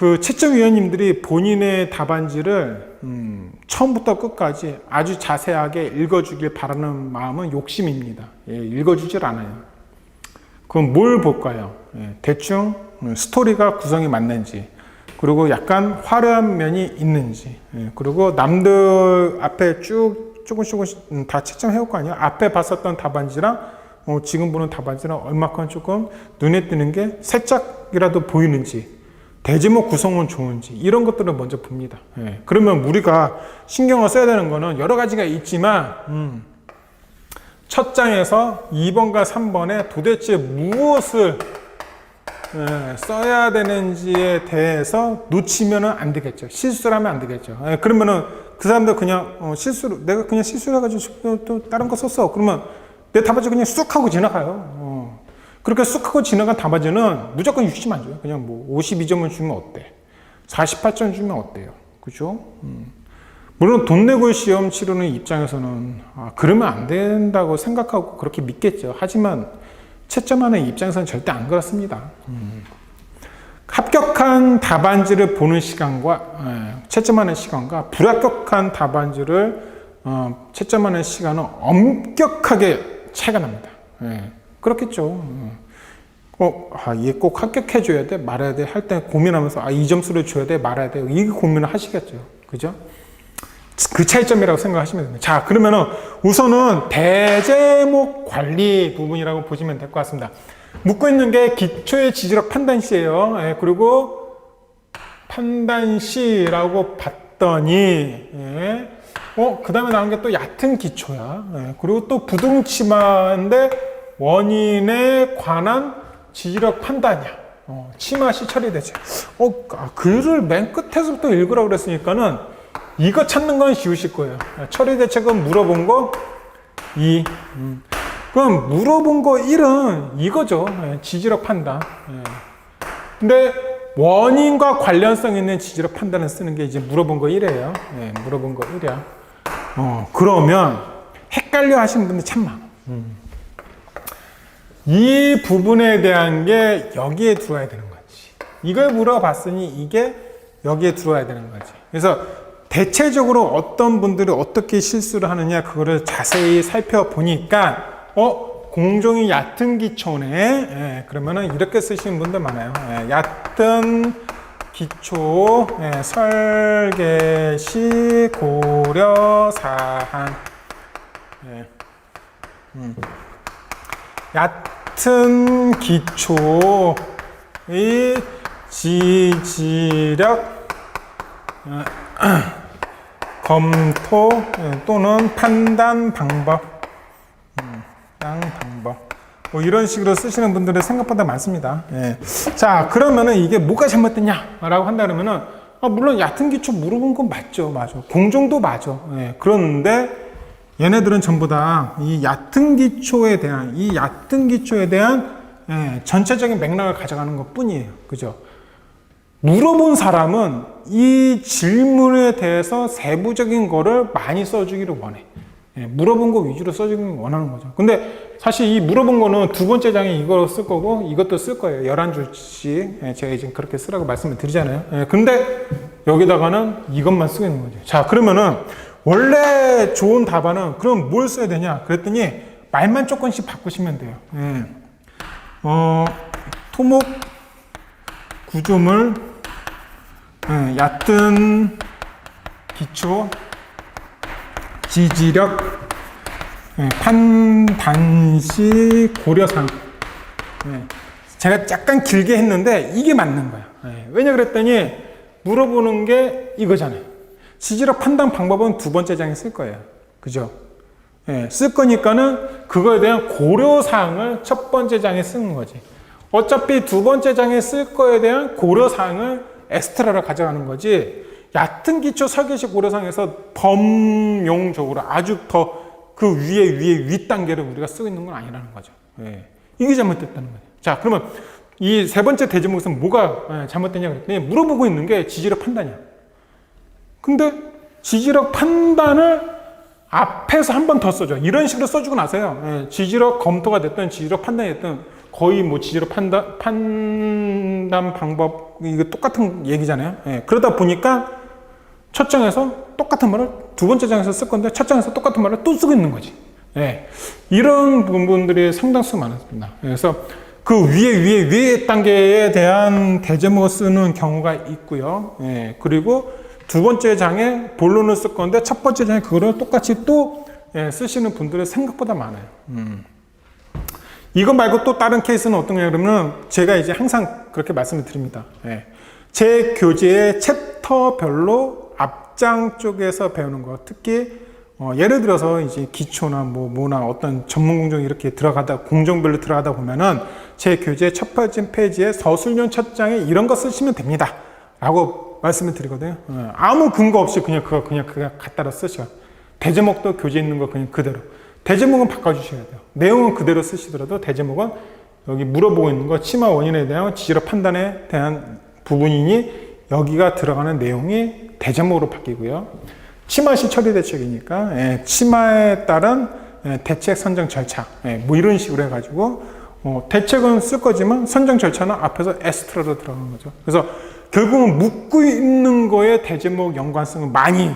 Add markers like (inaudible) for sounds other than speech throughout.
그 채점위원님들이 본인의 답안지를 음, 처음부터 끝까지 아주 자세하게 읽어주길 바라는 마음은 욕심입니다. 예, 읽어주질 않아요. 그럼 뭘 볼까요? 예, 대충 음, 스토리가 구성이 맞는지, 그리고 약간 화려한 면이 있는지, 예, 그리고 남들 앞에 쭉 조금씩 조금씩 음, 다 채점해 올 거 아니에요? 앞에 봤었던 답안지랑 어, 지금 보는 답안지랑 얼마큼 조금 눈에 띄는 게 살짝이라도 보이는지, 대제목 구성은 좋은지 이런 것들을 먼저 봅니다. 예, 그러면 우리가 신경을 써야 되는 거는 여러 가지가 있지만 음, 첫 장에서 2번과 3번에 도대체 무엇을 예, 써야 되는지에 대해서 놓치면 안 되겠죠. 실수를 하면 안 되겠죠. 예, 그러면은 그 사람들 그냥 어, 실수로 내가 그냥 실수를 해가지고 또 다른 거 썼어. 그러면 내 답안지 그냥 쑥 하고 지나가요. 어. 그렇게 쑥 하고 지나간 답안지는 무조건 60 안 줘요. 그냥 뭐 52점을 주면 어때? 48점 주면 어때요? 그죠? 음. 물론 돈 내고 시험 치르는 입장에서는 아, 그러면 안 된다고 생각하고 그렇게 믿겠죠. 하지만 채점하는 입장에서는 절대 안 그렇습니다. 음. 합격한 답안지를 보는 시간과 예, 채점하는 시간과 불합격한 답안지를 어, 채점하는 시간은 엄격하게 차이가 납니다. 예, 그렇겠죠. 음. 어, 아, 얘 꼭 합격해줘야 돼? 말아야 돼? 할 때 고민하면서, 아, 이 점수를 줘야 돼? 말아야 돼? 이 고민을 하시겠죠. 그죠? 그 차이점이라고 생각하시면 됩니다. 자, 그러면은 우선은 대제목 관리 부분이라고 보시면 될 것 같습니다. 묻고 있는 게 기초의 지지력 판단시예요. 예, 그리고 판단시라고 봤더니, 예, 어, 그 다음에 나온 게 또 얕은 기초야. 예, 그리고 또 부동치마인데 원인에 관한 지지력 판단이야. 어, 치마시 처리되지. 어, 아, 글을 맨 끝에서부터 읽으라고 그랬으니까는 이거 찾는 건 쉬우실 거예요. 처리 대책은 물어본 거 2. 음. 그럼 물어본 거 1은 이거죠. 예, 지지력 판단. 예. 근데 원인과 관련성 있는 지지력 판단을 쓰는 게 이제 물어본 거 1이에요. 예, 물어본 거 1이야. 어, 그러면 헷갈려 하시는 분들 참 많아. 음. 이 부분에 대한 게 여기에 들어와야 되는 거지. 이걸 물어봤으니 이게 여기에 들어와야 되는 거지. 그래서 대체적으로 어떤 분들이 어떻게 실수를 하느냐 그거를 자세히 살펴보니까 어 공종이 얕은 기초네 예, 그러면은 이렇게 쓰시는 분들 많아요 예, 얕은 기초 예, 설계시 고려 사항 예, 음. 얕은 기초의 지지력 어, (clears throat) 검토 예, 또는 판단 방법, 음, 양 방법. 뭐 이런 식으로 쓰시는 분들이 생각보다 많습니다. 예. 자, 그러면은 이게 뭐가 잘못됐냐라고 한다 그러면은 아, 물론 얕은 기초 물어본 건 맞죠, 맞아. 공정도 맞아. 예. 그런데 얘네들은 전부 다 이 얕은 기초에 대한 이 얕은 기초에 대한 예, 전체적인 맥락을 가져가는 것 뿐이에요. 그죠? 물어본 사람은 이 질문에 대해서 세부적인 거를 많이 써주기를 원해. 예, 물어본 거 위주로 써주기를 원하는 거죠. 근데 사실 이 물어본 거는 두 번째 장에 이거 쓸 거고 이것도 쓸 거예요. 11줄씩. 예, 제가 이제 그렇게 쓰라고 말씀을 드리잖아요. 예, 근데 여기다가는 이것만 쓰고 있는 거죠. 자, 그러면은 원래 좋은 답안은 그럼 뭘 써야 되냐? 그랬더니 말만 조금씩 바꾸시면 돼요. 예. 어, 토목 구조물 예, 얕은 기초 지지력 예, 판단시 고려상 예, 제가 약간 길게 했는데 이게 맞는 거야 예, 왜냐 그랬더니 물어보는 게 이거잖아요 지지력 판단 방법은 두 번째 장에 쓸 거예요 그죠 예, 쓸 거니까는 그거에 대한 고려 사항을 첫 번째 장에 쓰는 거지 어차피 두 번째 장에 쓸 거에 대한 고려 사항을 엑스트라를 가져가는 거지 얕은 기초 설계식 고려상에서 범용적으로 아주 더 그 위에 위에 윗 단계를 우리가 쓰고 있는 건 아니라는 거죠. 예. 이게 잘못됐다는 거죠. 자, 그러면 이 세 번째 대제목에서 뭐가 예, 잘못됐냐 그랬더니 물어보고 있는 게 지지력 판단이야. 근데 지지력 판단을 앞에서 한 번 더 써줘. 이런 식으로 써주고 나서요. 예, 지지력 검토가 됐든 지지력 판단이 됐든 거의 뭐 지지력 판단, 판단 방법, 이거 똑같은 얘기잖아요. 예, 그러다 보니까 첫 장에서 똑같은 말을 두 번째 장에서 쓸 건데 첫 장에서 똑같은 말을 또 쓰고 있는 거지. 예, 이런 부분들이 상당수 많았습니다. 그래서 그 위에 위에 위에 단계에 대한 대제목을 쓰는 경우가 있고요. 예, 그리고 두 번째 장에 본론을 쓸 건데 첫 번째 장에 그거를 똑같이 또 예, 쓰시는 분들이 생각보다 많아요. 음. 이거 말고 또 다른 케이스는 어떤 거냐 그러면 제가 이제 항상 그렇게 말씀을 드립니다. 예. 제 교재의 챕터별로 앞장 쪽에서 배우는 거 특히 어, 예를 들어서 이제 기초나 뭐 뭐나 어떤 전문 공정 이렇게 들어가다 공정별로 들어가다 보면은 제 교재 첫 번째 페이지에 서술련 첫 장에 이런 거 쓰시면 됩니다. 라고 말씀을 드리거든요. 어, 아무 근거 없이 그냥 그거 그냥 그냥 갖다가 쓰셔. 대제목도 교재 있는 거 그냥 그대로. 대제목은 바꿔주셔야 돼요. 내용은 그대로 쓰시더라도 대제목은 여기 물어보고 있는 거 치마 원인에 대한 지지력 판단에 대한 부분이니 여기가 들어가는 내용이 대제목으로 바뀌고요. 치마 시 처리 대책이니까 예, 치마에 따른 예, 대책 선정 절차 예, 뭐 이런 식으로 해가지고 어, 대책은 쓸 거지만 선정 절차는 앞에서 에스트라로 들어가는 거죠. 그래서 결국은 묻고 있는 거에 대제목 연관성을 많이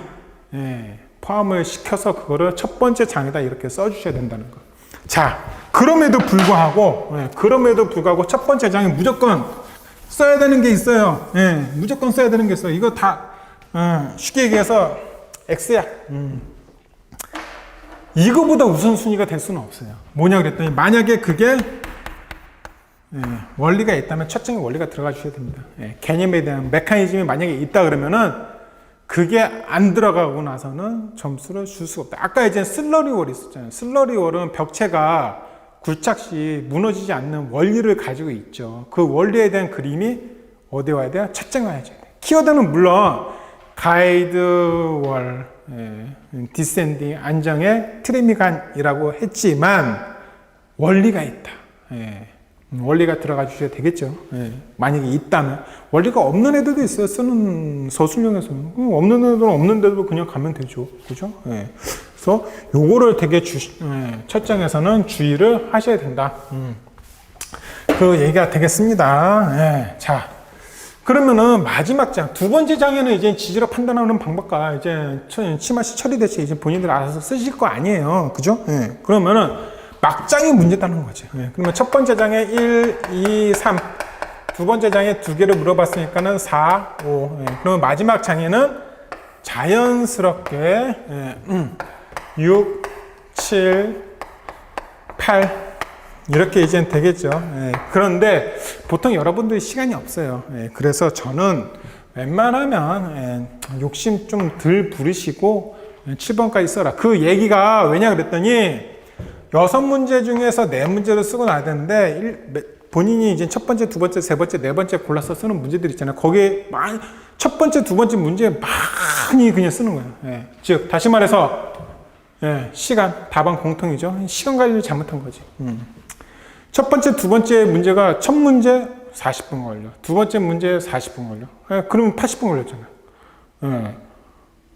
예, 포함을 시켜서 그거를 첫 번째 장에다 이렇게 써주셔야 된다는 거. 자, 그럼에도 불구하고, 예, 그럼에도 불구하고 첫 번째 장에 무조건 써야 되는 게 있어요. 예, 무조건 써야 되는 게 있어요. 이거 다 어, 쉽게 얘기해서 X야. 음. 이거보다 우선순위가 될 수는 없어요. 뭐냐 그랬더니 만약에 그게 예, 원리가 있다면 첫 장에 원리가 들어가 주셔야 됩니다. 예, 개념에 대한 메커니즘이 만약에 있다 그러면은 그게 안 들어가고 나서는 점수를 줄 수가 없다. 아까 이제 슬러리월이 있었잖아요. 슬러리월은 벽체가 굴착 시 무너지지 않는 원리를 가지고 있죠. 그 원리에 대한 그림이 어디 와야 돼요? 첫 장에 와야죠. 키워드는 물론 가이드월, 예, 디센딩, 안정의 트리미간이라고 했지만 원리가 있다. 예. 원리가 들어가 주셔야 되겠죠. 예. 만약에 있다면. 원리가 없는 애들도 있어요. 쓰는 서술형에서는. 없는 애들은 없는데도 그냥 가면 되죠. 그죠? 예. 그래서 요거를 되게 주, 예. 첫 장에서는 주의를 하셔야 된다. 음. 그 얘기가 되겠습니다. 예. 자. 그러면은 마지막 장, 두 번째 장에는 이제 지지력 판단하는 방법과 이제 치마시 처리 대체 이제 본인들 알아서 쓰실 거 아니에요. 그죠? 예. 그러면은 막장이 문제다는 거죠. 예. 그러면 첫 번째 장에 1, 2, 3. 두 번째 장에 두 개를 물어봤으니까는 4, 5. 예. 그러면 마지막 장에는 자연스럽게 예. 음. 6, 7, 8. 이렇게 이제 되겠죠. 예. 그런데 보통 여러분들이 시간이 없어요. 예. 그래서 저는 웬만하면 예. 욕심 좀 덜 부리시고 7번까지 써라. 그 얘기가 왜냐 그랬더니 여섯 문제 중에서 네 문제를 쓰고 나야 되는데 일, 본인이 이제 첫 번째, 두 번째, 세 번째, 네 번째 골라서 쓰는 문제들 있잖아요. 거기에 많이 첫 번째, 두 번째 문제 많이 그냥 쓰는 거예요. 예. 즉 다시 말해서 예, 시간 답안 공통이죠. 시간 관리를 잘못한 거지. 음. 첫 번째, 두 번째 문제가 첫 문제 40분 걸려. 두 번째 문제 40분 걸려. 예, 그러면 80분 걸렸잖아요. 예.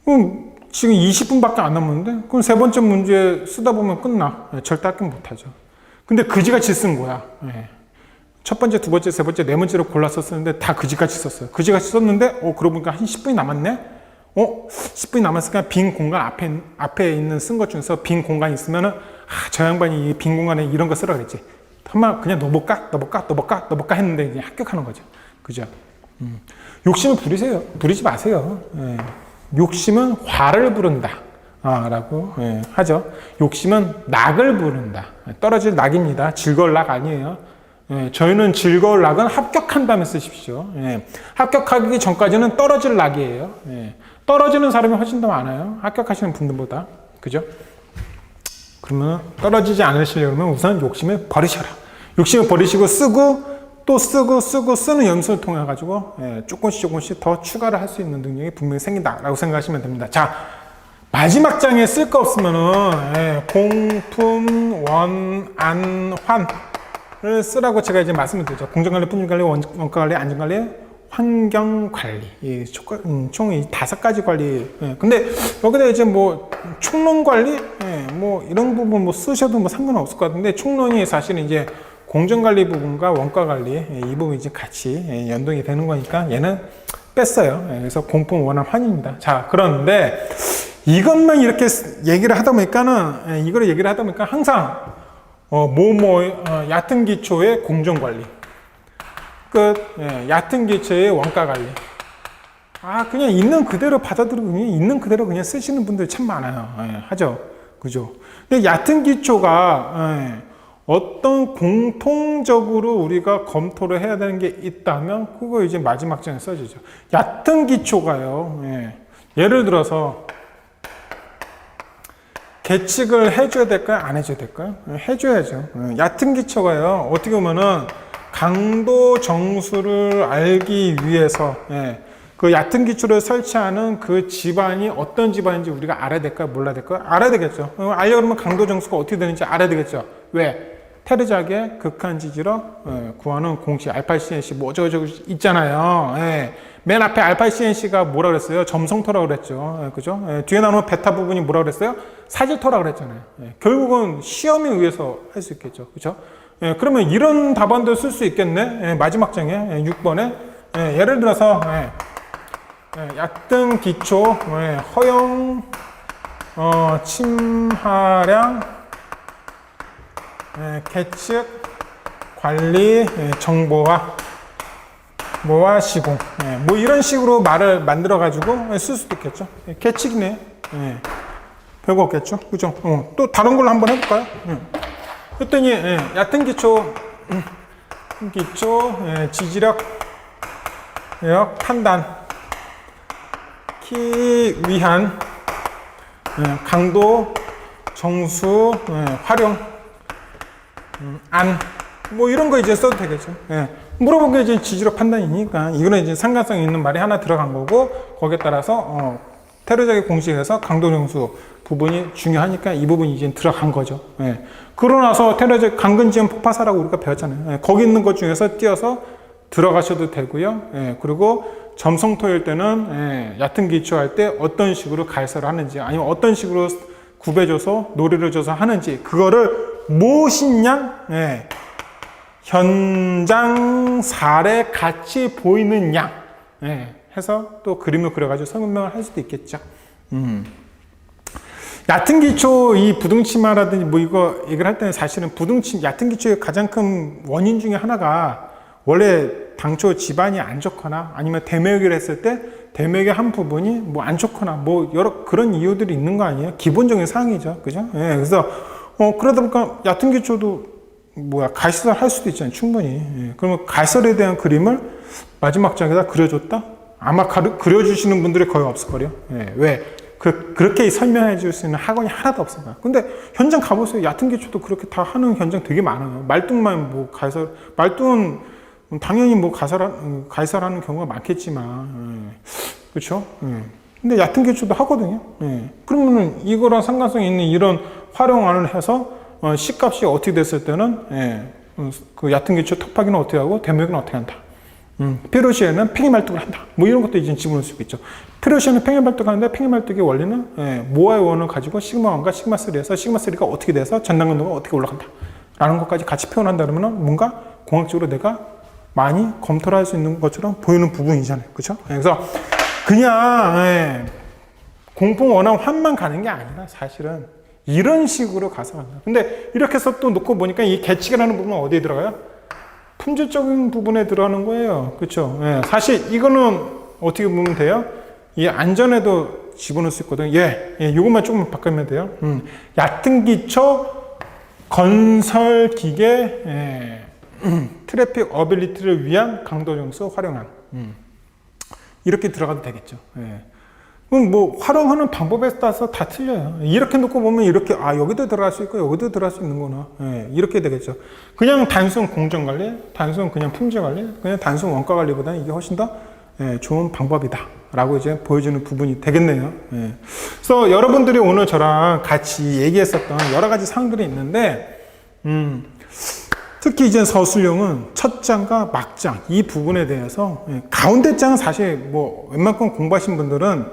그럼 지금 20분밖에 안 남았는데 그럼 세 번째 문제 쓰다 보면 끝나. 예, 절대 합격 못하죠. 근데 그지같이 쓴 거야. 예. 첫 번째, 두 번째, 세 번째, 네 번째로 골라서 쓰는데 다 그지같이 썼어요. 그지같이 썼는데 어 그러고 보니까 한 10분이 남았네. 어 10분이 남았으니까 빈 공간 앞에 앞에 있는 쓴 것 중에서 빈 공간이 있으면은 아 저 양반이 이 빈 공간에 이런 거 쓰라 그랬지. 한번 그냥 넣어볼까, 넣어볼까, 넣어볼까, 넣어볼까 했는데 이제 합격하는 거죠. 그죠? 음. 욕심을 부리세요. 부리지 마세요. 예. 욕심은 화를 부른다. 아, 라고 예, 하죠. 욕심은 낙을 부른다. 떨어질 낙입니다. 즐거울 낙 아니에요. 예, 저희는 즐거울 낙은 합격한 다음에 쓰십시오. 예, 합격하기 전까지는 떨어질 낙이에요. 예, 떨어지는 사람이 훨씬 더 많아요. 합격하시는 분들보다. 그죠? 그러면 떨어지지 않으시려면 우선 욕심을 버리셔라. 욕심을 버리시고 쓰고 또 쓰고 쓰고 쓰는 연습을 통해 가지고 예, 조금씩 조금씩 더 추가를 할 수 있는 능력이 분명히 생긴다라고 생각하시면 됩니다. 자 마지막 장에 쓸 거 없으면은 예, 공품 원안 환을 쓰라고 제가 이제 말씀을 드렸죠. 공정관리, 품질관리, 원- 원가관리, 안전관리, 환경 관리, 이 총, 다섯 가지 관리. 예, 근데 여기다 이제 뭐 총론 관리, 예, 뭐 이런 부분 뭐 쓰셔도 뭐 상관없을 것 같은데 총론이 사실은 이제 공정 관리 부분과 원가 관리 예, 이 부분이 이제 같이 예, 연동이 되는 거니까 얘는 뺐어요. 예, 그래서 공품 원활 환입니다. 자, 그런데 이것만 이렇게 얘기를 하다 보니까는 예, 이거를 얘기를 하다 보니까 항상 어, 뭐뭐 어, 얕은 기초의 공정 관리. 끝. 예, 얕은 기초의 원가 관리. 아, 그냥 있는 그대로 받아들이고 그냥 있는 그대로 그냥 쓰시는 분들이 참 많아요. 예, 하죠. 그죠. 근데 얕은 기초가 예, 어떤 공통적으로 우리가 검토를 해야 되는 게 있다면 그거 이제 마지막 장에 써지죠. 얕은 기초가요. 예, 예를 들어서 계측을 해줘야 될까요? 안 해줘야 될까요? 예, 해줘야죠. 예, 얕은 기초가요. 어떻게 보면은 강도 정수를 알기 위해서 예, 그 얕은 기초를 설치하는 그 집안이 어떤 집안인지 우리가 알아야 될까요? 몰라야 될까요? 알아야 되겠죠. 어, 알려면 강도 정수가 어떻게 되는지 알아야 되겠죠. 왜? 테르작의 극한 지지로 예, 구하는 공식 알파 CNC 뭐 어쩌고저쩌고 있잖아요. 예. 맨 앞에 알파 CNC가 뭐라 그랬어요? 점성토라 그랬죠. 예, 그죠? 예, 뒤에 나오는 베타 부분이 뭐라 그랬어요? 사질토라 그랬잖아요. 예, 결국은 시험에 의해서 할 수 있겠죠. 그죠? 예, 그러면 이런 답안도 쓸 수 있겠네. 예, 마지막 장에 예, 6번에 예, 예를 들어서 예, 예, 얕은 기초 예, 허용 어, 침하량 예, 계측 관리 예, 정보화 뭐와 시공. 예, 뭐 이런 식으로 말을 만들어 가지고 쓸 수도 있겠죠. 예, 계측이네. 예, 별거 없겠죠. 그죠? 어, 또 다른 걸로 한번 해볼까요? 예. 그랬더니 예, 얕은 기초 음, 기초 예, 지지력 력 판단 키 위한 예, 강도 정수 예, 활용 음, 안, 뭐 이런 거 이제 써도 되겠죠. 예. 물어본 게 이제 지지력 판단이니까 이거는 이제 상관성 있는 말이 하나 들어간 거고 거기에 따라서 어, 테러적인 공식에서 강도 정수 부분이 중요하니까 이 부분이 이제 들어간 거죠. 예. 그러고 나서 테러적 강근지연 폭파사라고 우리가 배웠잖아요. 예. 거기 있는 것 중에서 띄어서 들어가셔도 되고요. 예. 그리고 점성토일 때는 예. 얕은 기초할 때 어떤 식으로 가설을 하는지 아니면 어떤 식으로 구배줘서 노래를 줘서 하는지 그거를 무엇이냐? 예. 현장 사례 같이 보이는 양 예. 해서 또 그림을 그려가지고 설명을 할 수도 있겠죠. 음. 얕은 기초 이 부등치마라든지 뭐 이거 얘기를 할 때는 사실은 부등치 얕은 기초의 가장 큰 원인 중에 하나가 원래 당초 집안이 안 좋거나 아니면 대매역을 했을 때 대매역의 한 부분이 뭐 안 좋거나 뭐 여러 그런 이유들이 있는 거 아니에요? 기본적인 사항이죠. 그죠? 예. 그래서 어, 그러다 보니까 얕은 기초도 뭐야 가시설 할 수도 있잖아요 충분히 예. 그러면 가설에 대한 그림을 마지막 장에다 그려줬다 아마 가르, 그려주시는 분들이 거의 없을 거요 예. 왜 그, 그렇게 설명해 줄 수 있는 학원이 하나도 없어요 근데 현장 가보세요 얕은 기초도 그렇게 다 하는 현장 되게 많아요 말뚝만 뭐 가설 말뚝은 당연히 뭐 가설 가설하는 경우가 많겠지만 예. 그렇죠 예. 근데 얕은 기초도 하거든요 예. 그러면은 이거랑 상관성 있는 이런 활용안을 해서 어, C값이 어떻게 됐을 때는 예, 음, 그 얕은 기초 톡파기는 어떻게 하고 대목은 어떻게 한다. 음, 페르시에는 팽이말뚝을 한다. 뭐 이런 것도 이제 집어넣을 수 있죠. 페르시에는 팽이말뚝 하는데 팽이말뚝의 원리는 예, 모아의 원을 가지고 시그마 1과 시그마 3에서 시그마 3가 어떻게 돼서 전당근도가 어떻게 올라간다. 라는 것까지 같이 표현한다 그러면 뭔가 공학적으로 내가 많이 검토를 할 수 있는 것처럼 보이는 부분이잖아요. 그렇죠? 그래서 그냥 예, 공통 원한 환만 가는 게 아니라 사실은 이런 식으로 가서 간다. 근데 이렇게 해서 또 놓고 보니까 이 계측이라는 부분은 어디에 들어가요? 품질적인 부분에 들어가는 거예요. 그렇죠? 예, 사실 이거는 어떻게 보면 돼요? 이 안전에도 집어넣을 수 있거든요. 예, 예 이것만 조금 바꾸면 돼요. 음, 얕은 기초 건설 기계 예, 음, (clears throat) 트래픽 어빌리티를 위한 강도 정수 활용한 음, 이렇게 들어가도 되겠죠. 예. 그럼 뭐 활용하는 방법에 따라서 다 틀려요. 이렇게 놓고 보면 이렇게 아 여기도 들어갈 수 있고 여기도 들어갈 수 있는구나. 예, 이렇게 되겠죠. 그냥 단순 공정 관리, 단순 그냥 품질 관리, 그냥 단순 원가 관리보다는 이게 훨씬 더 예, 좋은 방법이다라고 이제 보여주는 부분이 되겠네요. 예. 그래서 여러분들이 오늘 저랑 같이 얘기했었던 여러 가지 사항들이 있는데, 음, 특히 이제 서술형은 첫 장과 막장 이 부분에 대해서 예, 가운데 장은 사실 뭐 웬만큼 공부하신 분들은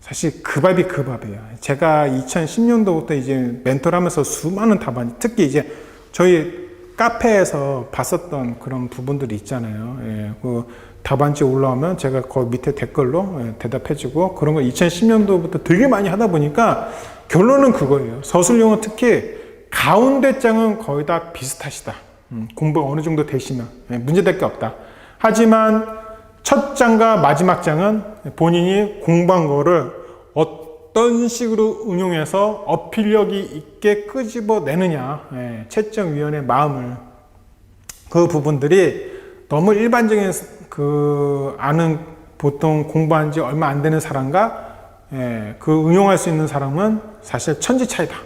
사실 그 밥이 그 밥이에요. 제가 2010년도부터 이제 멘토를 하면서 수많은 답안, 특히 이제 저희 카페에서 봤었던 그런 부분들이 있잖아요. 예, 그 답안지 올라오면 제가 거기 밑에 댓글로 예, 대답해주고 그런 거 2010년도부터 되게 많이 하다 보니까 결론은 그거예요. 서술형은 특히 가운데 장은 거의 다 비슷하시다. 음, 공부가 어느 정도 되시면 예, 문제될 게 없다. 하지만 첫 장과 마지막 장은 본인이 공부한 거를 어떤 식으로 응용해서 어필력이 있게 끄집어내느냐, 예, 채점위원의 마음을 그 부분들이 너무 일반적인 그 아는 보통 공부한 지 얼마 안 되는 사람과 예, 그 응용할 수 있는 사람은 사실 천지 차이다.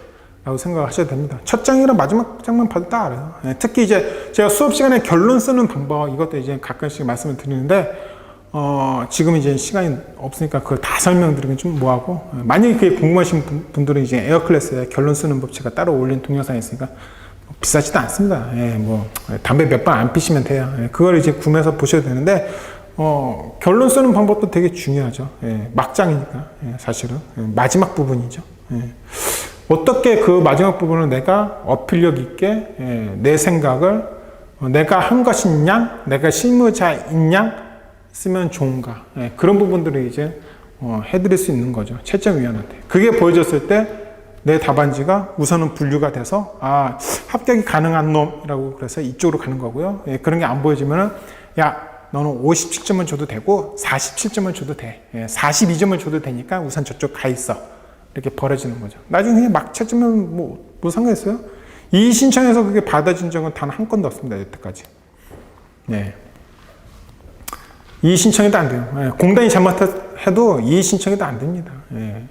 라고 생각하셔야 됩니다. 첫 장이랑 마지막 장만 봐도 다 알아요. 예, 특히 이제 제가 수업 시간에 결론 쓰는 방법, 이것도 이제 가끔씩 말씀을 드리는데, 어, 지금 이제 시간이 없으니까 그걸 다 설명드리긴 좀 뭐하고, 예, 만약에 그게 궁금하신 분- 분들은 이제 에어클래스에 결론 쓰는 법 제가 따로 올린 동영상이 있으니까 뭐 비싸지도 않습니다. 예, 뭐, 예, 담배 몇 번 안 피시면 돼요. 예, 그걸 이제 구매해서 보셔야 되는데, 어, 결론 쓰는 방법도 되게 중요하죠. 예, 막장이니까, 예, 사실은. 예, 마지막 부분이죠. 예. 어떻게 그 마지막 부분을 내가 어필력 있게 예, 내 생각을 어, 내가 한 것인 양, 내가 실무자인 양 쓰면 좋은가? 예, 그런 부분들을 이제 어, 해드릴 수 있는 거죠. 채점위원한테. 그게 보여졌을 때 내 답안지가 우선은 분류가 돼서 아 합격이 가능한 놈이라고 그래서 이쪽으로 가는 거고요. 예, 그런 게 안 보여지면은 야 너는 57점은 줘도 되고 47점은 줘도 돼. 예, 42점을 줘도 되니까 우선 저쪽 가 있어 이렇게 벌어지는 거죠. 나중에 그냥 막 찾으면 뭐, 뭐 상관있어요? 이 신청에서 그게 받아진 적은 단 한 건도 없습니다. 여태까지. 네. 이 신청에도 안 돼요. 예, 공단이 잘못해도 이 신청에도 안 됩니다. 예.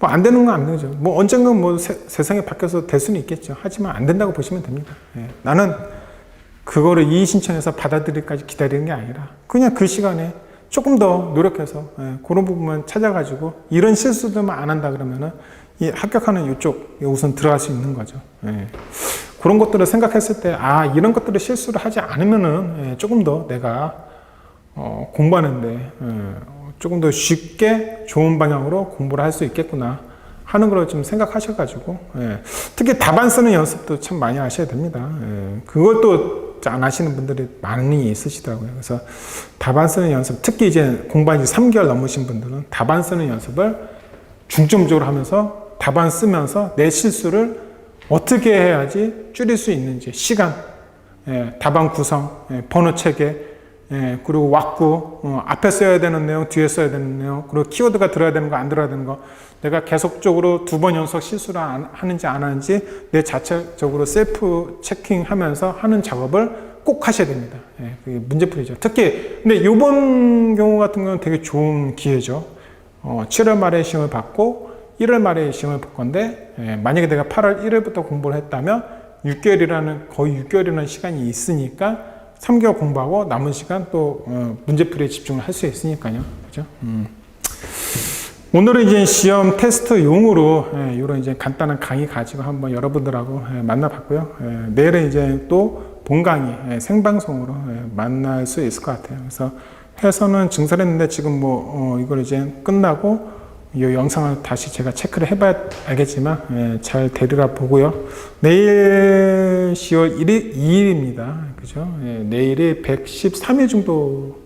뭐안 되는 건 안 되죠. 뭐 언젠간 뭐 세, 세상이 바뀌어서 될 수는 있겠죠. 하지만 안 된다고 보시면 됩니다. 예. 나는 그거를 이 신청해서 받아들일까지 기다리는 게 아니라 그냥 그 시간에 조금 더 노력해서 예, 그런 부분만 찾아가지고 이런 실수들만 안 한다 그러면은 이 합격하는 이쪽에 우선 들어갈 수 있는 거죠. 예. 그런 것들을 생각했을 때 아 이런 것들을 실수를 하지 않으면은 예, 조금 더 내가 어, 공부하는데 예, 조금 더 쉽게 좋은 방향으로 공부를 할 수 있겠구나 하는 걸 좀 생각하셔가지고 예, 특히 답안 쓰는 연습도 참 많이 하셔야 됩니다. 예, 그것도 안 하시는 분들이 많이 있으시더라고요. 그래서 답안 쓰는 연습, 특히 이제 공부한 지 3개월 넘으신 분들은 답안 쓰는 연습을 중점적으로 하면서 답안 쓰면서 내 실수를 어떻게 해야지 줄일 수 있는지 시간, 예, 답안 구성, 예, 번호 체계, 예, 그리고 왁구, 어, 앞에 써야 되는 내용, 뒤에 써야 되는 내용, 그리고 키워드가 들어야 되는 거, 안 들어야 되는 거, 내가 계속적으로 두 번 연속 실수를 안, 하는지 안 하는지 내 자체적으로 셀프 체킹하면서 하는 작업을 꼭 하셔야 됩니다. 예, 그게 문제풀이죠. 특히, 근데 이번 경우 같은 경우는 되게 좋은 기회죠. 어, 7월 말에 시험을 받고 1월 말에 시험을 볼 건데, 예, 만약에 내가 8월 1일부터 공부를 했다면 6개월이라는, 거의 6개월이라는 시간이 있으니까 3개월 공부하고 남은 시간 또 어, 문제풀이에 집중을 할 수 있으니까요. 그죠? 음. 오늘은 이제 시험 테스트용으로 예, 이런 이제 간단한 강의 가지고 한번 여러분들하고 예, 만나봤고요. 예, 내일은 이제 또 본 강의 예, 생방송으로 예, 만날 수 있을 것 같아요. 그래서 해서는 증설했는데 지금 뭐 어, 이걸 이제 끝나고 이 영상을 다시 제가 체크를 해봐야 알겠지만 예, 잘 되리라 보고요. 내일 10월 1일, 2일입니다. 그죠? 예, 내일이 113일 정도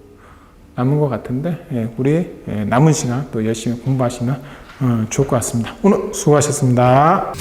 남은 것 같은데 예, 우리 예, 남은 시간 또 열심히 공부하시면 어, 좋을 것 같습니다. 오늘 수고하셨습니다.